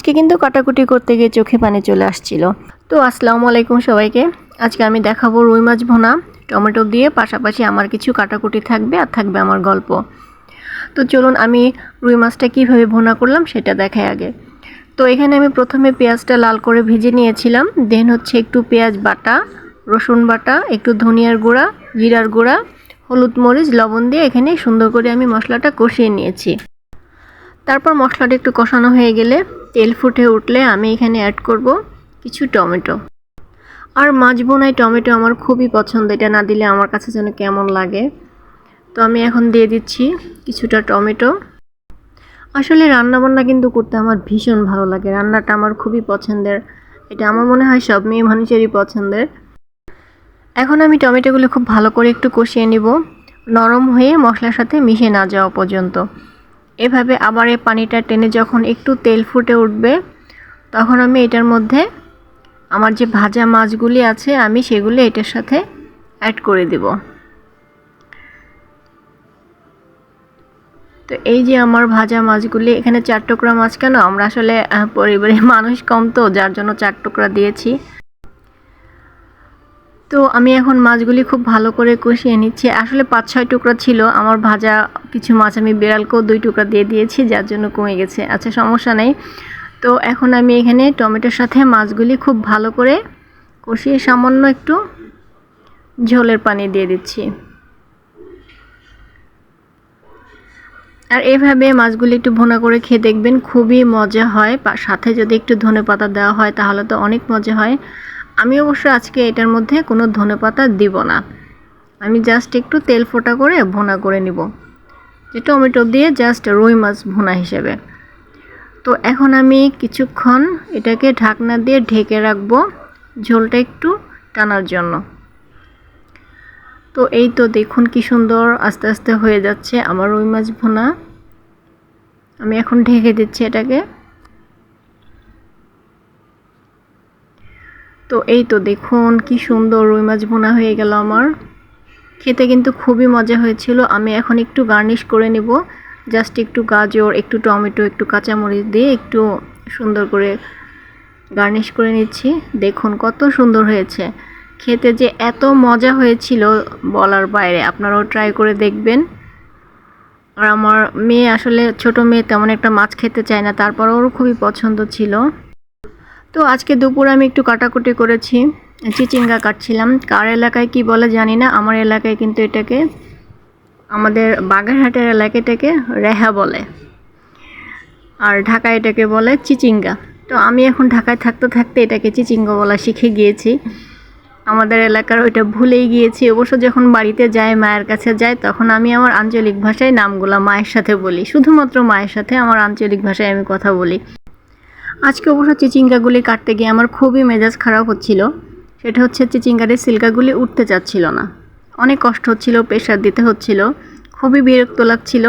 আজকে কিন্তু কাটাকুটি করতে গিয়ে চোখে পানি চলে আসছিল। তো আসসালামু আলাইকুম সবাইকে। আজকে আমি দেখাবো রুই মাছ ভোনা, টমেটো দিয়ে পাশাপাশি আমার কিছু কাটাকুটি থাকবে আর থাকবে আমার গল্প। তো চলুন আমি রুই মাছটা কীভাবে ভোনা করলাম সেটা দেখাই আগে। তো এখানে আমি প্রথমে পেঁয়াজটা লাল করে ভেজে নিয়েছিলাম, দেন হচ্ছে একটু পেঁয়াজ বাটা, রসুন বাটা, একটু ধনিয়ার গুঁড়া, জিরার গুঁড়া, হলুদ মরিচ, লবণ দিয়ে এখানে সুন্দর করে আমি মশলাটা কষিয়ে নিয়েছি। তারপর মশলাটা একটু কষানো হয়ে গেলে তেল ফুটে উঠলে আমি এখানে অ্যাড করব কিছু টমেটো। আর মাছ বোনায় টমেটো আমার খুবই পছন্দ, এটা না দিলে আমার কাছে যেন কেমন লাগে। তো আমি এখন দিয়ে দিচ্ছি কিছুটা টমেটো। আসলে রান্নাবান্না কিন্তু করতে আমার ভীষণ ভালো লাগে, রান্নাটা আমার খুবই পছন্দের। এটা আমার মনে হয় সব মেয়ে মানুষেরই পছন্দের। এখন আমি টমেটোগুলো খুব ভালো করে একটু কষিয়ে নিব, নরম হয়ে মশলার সাথে মিশে না যাওয়া পর্যন্ত। এভাবে আবার এই পানিটা টেনে যখন একটু তেল ফুটে উঠবে, তখন আমি এটার মধ্যে আমার যে ভাজা মাছগুলি আছে, আমি সেগুলি এটার সাথে অ্যাড করে দেব। তো এই যে আমার ভাজা মাছগুলি, এখানে চার টুকরা মাছ কেন? আমরা আসলে পরিবারে মানুষ কম তো, যার জন্য চার টুকরা দিয়েছি। তো আমি এখন মাছগুলি খুব ভালো করে কষিয়ে নিচ্ছি। আসলে পাঁচ ছয় টুকরা ছিল, আমার ভাজা কিছু মাছ আমি বিড়ালকেও দুই টুকরা দিয়ে দিয়েছি, যার জন্য কমে গেছে। আচ্ছা সমস্যা নেই। তো এখন আমি এখানে টমেটোর সাথে মাছগুলি খুব ভালো করে কষিয়ে সামান্য একটু ঝোলের পানি দিয়ে দিচ্ছি। আর এভাবে মাছগুলি একটু ভোনা করে খেয়ে দেখবেন খুবই মজা হয়। সাথে যদি একটু ধনে পাতা দেওয়া হয়, তাহলে তো অনেক মজা হয়। আমি অবশ্য আজকে এটার মধ্যে কোনো ধনে পাতা দিব না। আমি জাস্ট একটু তেল ফোটা করে ভোনা করে নিব। যে টমেটো দিয়ে জাস্ট রুই মাছ ভুনা হিসেবে। তো এখন আমি কিছুক্ষণ এটাকে ঢাকনা দিয়ে ঢেকে রাখব ঝোলটা একটু টানার জন্য। তো এই তো দেখুন কি সুন্দর আস্তে আস্তে হয়ে যাচ্ছে আমার রুই মাছ ভুনা। আমি এখন ঢেকে দিচ্ছি এটাকে। তো এই তো দেখুন কি সুন্দর রুই মাছ ভুনা হয়ে গেল আমার। খেতে কিন্তু খুবই মজা হয়েছিল। আমি এখন একটু গার্নিশ করে নেব। জাস্ট একটু গাজর, একটু টমেটো, একটু কাঁচামরিচ দিয়ে একটু সুন্দর করে গার্নিশ করে নিচ্ছি। দেখুন কত সুন্দর হয়েছে। খেতে যে এত মজা হয়েছিল বলার বাইরে, আপনারাও ট্রাই করে দেখবেন। আর আমার মেয়ে আসলে, ছোট মেয়ে তেমন একটা মাছ খেতে চায় না তারপর ওরও খুবই পছন্দ ছিল। তো আজকে দুপুর আমি একটু কাটাকুটি করেছি, চিচিঙ্গা কাটছিলাম। কার এলাকায় কি বলে জানি না, আমার এলাকায় কিন্তু এটাকে, আমাদের বাগেরহাটের এলাকায় এটাকে রেহা বলে। আর ঢাকায় এটাকে বলে চিচিঙ্গা। তো আমি এখন ঢাকায় থাকতে থাকতে এটাকে চিচিঙ্গা বলা শিখে গিয়েছি। আমাদের এলাকার ওইটা ভুলেই গিয়েছি। অবশ্য যখন বাড়িতে যাই মায়ের কাছে যাই তখন আমি আমার আঞ্চলিক ভাষায় নামগুলা মায়ের সাথে বলি। শুধুমাত্র মায়ের সাথে আমার আঞ্চলিক ভাষায় আমি কথা বলি। আজকে অবশ্য চিচিঙ্গাগুলি কাটতে গিয়ে আমার খুবই মেজাজ খারাপ হচ্ছিল। সেটা হচ্ছে চিচিঙ্গারের সিল্কাগুলি উঠতে চাচ্ছিল না। অনেক কষ্ট হচ্ছিল প্রেশার দিতে হচ্ছিল, খুবই বিরক্ত লাগছিল।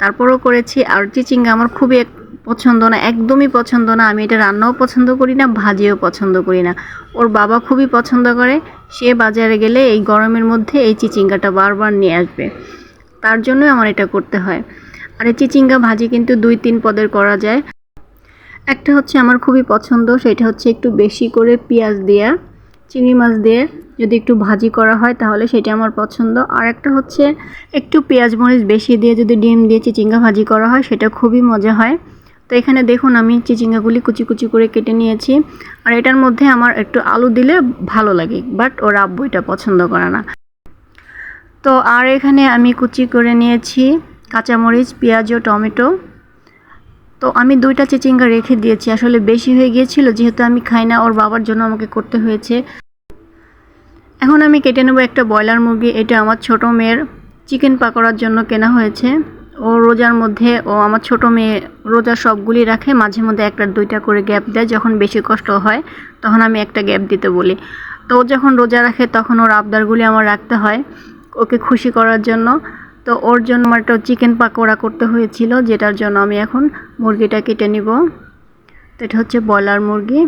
তারপরও করেছি, আর চিচিঙ্গা আমার খুবই পছন্দ না, একদমই পছন্দ না। আমি এটা রান্নাও পছন্দ করি না, ভাজিও পছন্দ করি না। ওর বাবা খুবই পছন্দ করে, সে বাজারে গেলে এই গরমের মধ্যে এই চিচিঙ্গাটা বারবার নিয়ে আসবে। তার জন্যই আমার এটা করতে হয়। আর এই চিচিঙ্গা ভাজি কিন্তু দুই তিন পদের করা যায়। একটা হচ্ছে আমার খুবই পছন্দ, সেটা হচ্ছে একটু বেশি করে পেঁয়াজ দেওয়া চিংড়ি মাছ দিয়ে যদি একটু ভাজি করা হয় তাহলে সেটা আমার পছন্দ। আর একটা হচ্ছে একটু পেঁয়াজ মরিচ বেশি দিয়ে যদি ডিম দিয়ে চিচিঙ্গা ভাজি করা হয় সেটা খুবই মজা হয়। তো এখানে দেখুন আমি চিচিঙ্গাগুলি কুচি কুচি করে কেটে নিয়েছি। আর এটার মধ্যে আমার একটু আলু দিলে ভালো লাগে, বাট ওর আব্বু এটা পছন্দ করে না। তো আর এখানে আমি কুচি করে নিয়েছি কাঁচামরিচ, পেঁয়াজ ও টমেটো। তো আমি দুইটা চিচিঙ্গা রেখে দিয়েছি। আসলে বেশি হয়ে গিয়েছিল, যেহেতু আমি খাই না, ওর বাবার জন্য আমাকে করতে হয়েছে। এখন আমি কেটে নেব একটা ব্রয়লার মুরগি। এটা আমার ছোট মেয়ের চিকেন পাকোড়ার জন্য কেনা হয়েছে। ও রোজার মধ্যে, ও আমার ছোট মেয়ে রোজা সবগুলি রাখে। মাঝে মধ্যে একটা দুইটা করে গ্যাপ দেয়। যখন বেশি কষ্ট হয়, তখন আমি একটা গ্যাপ দিতে বলি। তো ও যখন রোজা রাখে, তখন ওর আবদারগুলি আমার রাখতে হয় ওকে খুশি করার জন্য। তো ওর জন্য আমার একটা চিকেন পাকোড়া করতে হয়েছিল, যেটার জন্য আমি এখন মুরগিটা কেটে নিব। তো এটা হচ্ছে ব্রয়লার মুরগি।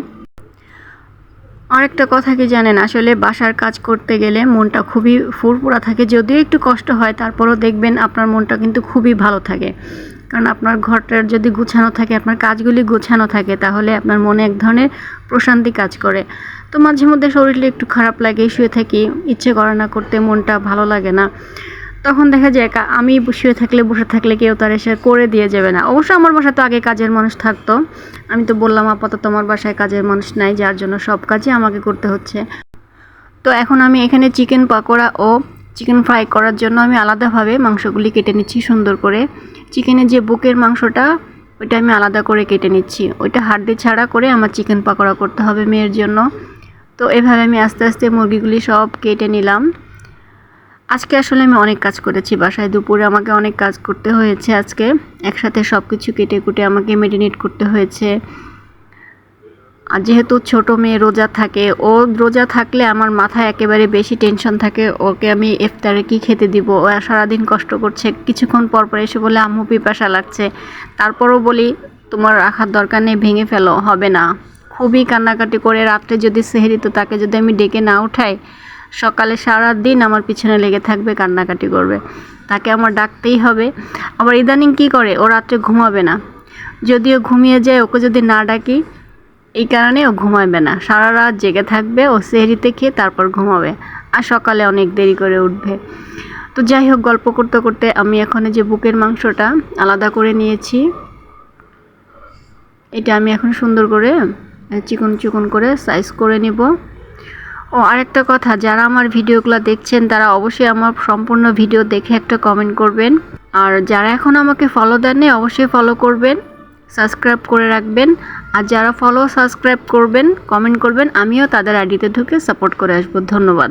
আরেকটা কথা কি জানেন, আসলে বাসার কাজ করতে গেলে মনটা খুবই ফুরফুরা থাকে। যদিও একটু কষ্ট হয়, তারপরও দেখবেন আপনার মনটা কিন্তু খুবই ভালো থাকে। কারণ আপনার ঘরটার যদি গুছানো থাকে, আপনার কাজগুলি গোছানো থাকে, তাহলে আপনার মনে এক ধরনের প্রশান্তি কাজ করে। তো মাঝে মধ্যে শরীরটা একটু খারাপ লাগে, শুয়ে থাকি, ইচ্ছে করে না করতে মনটা ভালো লাগে না। তখন দেখা যায় আমি শুয়ে থাকলে, বসে থাকলে কেউ তার এসে করে দিয়ে যাবে না। অবশ্য আমার বাসায় তো আগে কাজের মানুষ থাকতো। আমি তো বললাম, আপাতত আমার বাসায় কাজের মানুষ নাই, যার জন্য সব কাজই আমাকে করতে হচ্ছে। তো এখন আমি এখানে চিকেন পাকোড়া ও চিকেন ফ্রাই করার জন্য আমি আলাদাভাবে মাংসগুলি কেটে নিচ্ছি সুন্দর করে। চিকেনের যে বুকের মাংসটা, ওইটা আমি আলাদা করে কেটে নিচ্ছি। ওইটা হাড্ডি ছাড়া করে আমার চিকেন পাকোড়া করতে হবে মেয়ের জন্য। তো এভাবে আমি আস্তে আস্তে মুরগিগুলি সব কেটে নিলাম। আজকে আসলে আমি অনেক কাজ করেছি, বাসায় দুপুরে আমাকে অনেক কাজ করতে হয়েছে আজকে। একসাথে সব কিছু কেটে কুটে আমাকে মেরিনেট করতে হয়েছে। আর যেহেতু ছোট মেয়ে রোজা থাকে, ও রোজা থাকলে আমার মাথায় একেবারে বেশি টেনশন থাকে, ওকে আমি ইফতারে কি খেতে দিব। ও সারাদিন কষ্ট করছে, কিছুক্ষণ পর পর এসে বলে, আম্মু, পিপাসা লাগছে। তারপরও বলি, তোমার রাখার দরকার নেই, ভেঙে ফেলো, হবে না। খুবই কান্নাকাটি করে রাত্রে যদি সেহেরি তো তাকে যদি আমি ডেকে না উঠাই সকালে সারা দিন আমার পিছনে লেগে থাকবে, কান্নাকাটি করবে। তাকে আমার ডাকতেই হবে। আবার ইদানিং কি করে? ও রাত্রে ঘুমাবে না। যদিও ঘুমিয়ে যায়, ওকে যদি না ডাকি, এই কারণে ও ঘুমাবে না। সারা রাত জেগে থাকবে, ও সেহরিতে খেয়ে তারপর ঘুমাবে। আর সকালে অনেক দেরি করে উঠবে। তো যাই হোক, গল্প করতে করতে আমি এখন যে বুকের মাংসটা আলাদা করে নিয়েছি। এটা আমি এখন সুন্দর করে চিকন চিকন করে সাইজ করে নিব। ও, আরেকটা কথা, যারা আমার ভিডিওগুলো দেখছেন, তারা অবশ্যই আমার সম্পূর্ণ ভিডিও দেখে একটা কমেন্ট করবেন। আর যারা এখন আমাকে ফলো দেননি, অবশ্যই ফলো করবেন সাবস্ক্রাইব করে রাখবেন। আর যারা ফলো সাবস্ক্রাইব করবেন কমেন্ট করবেন, আমিও তাদের আইডিতে ঢুকে সাপোর্ট করে আসব। ধন্যবাদ।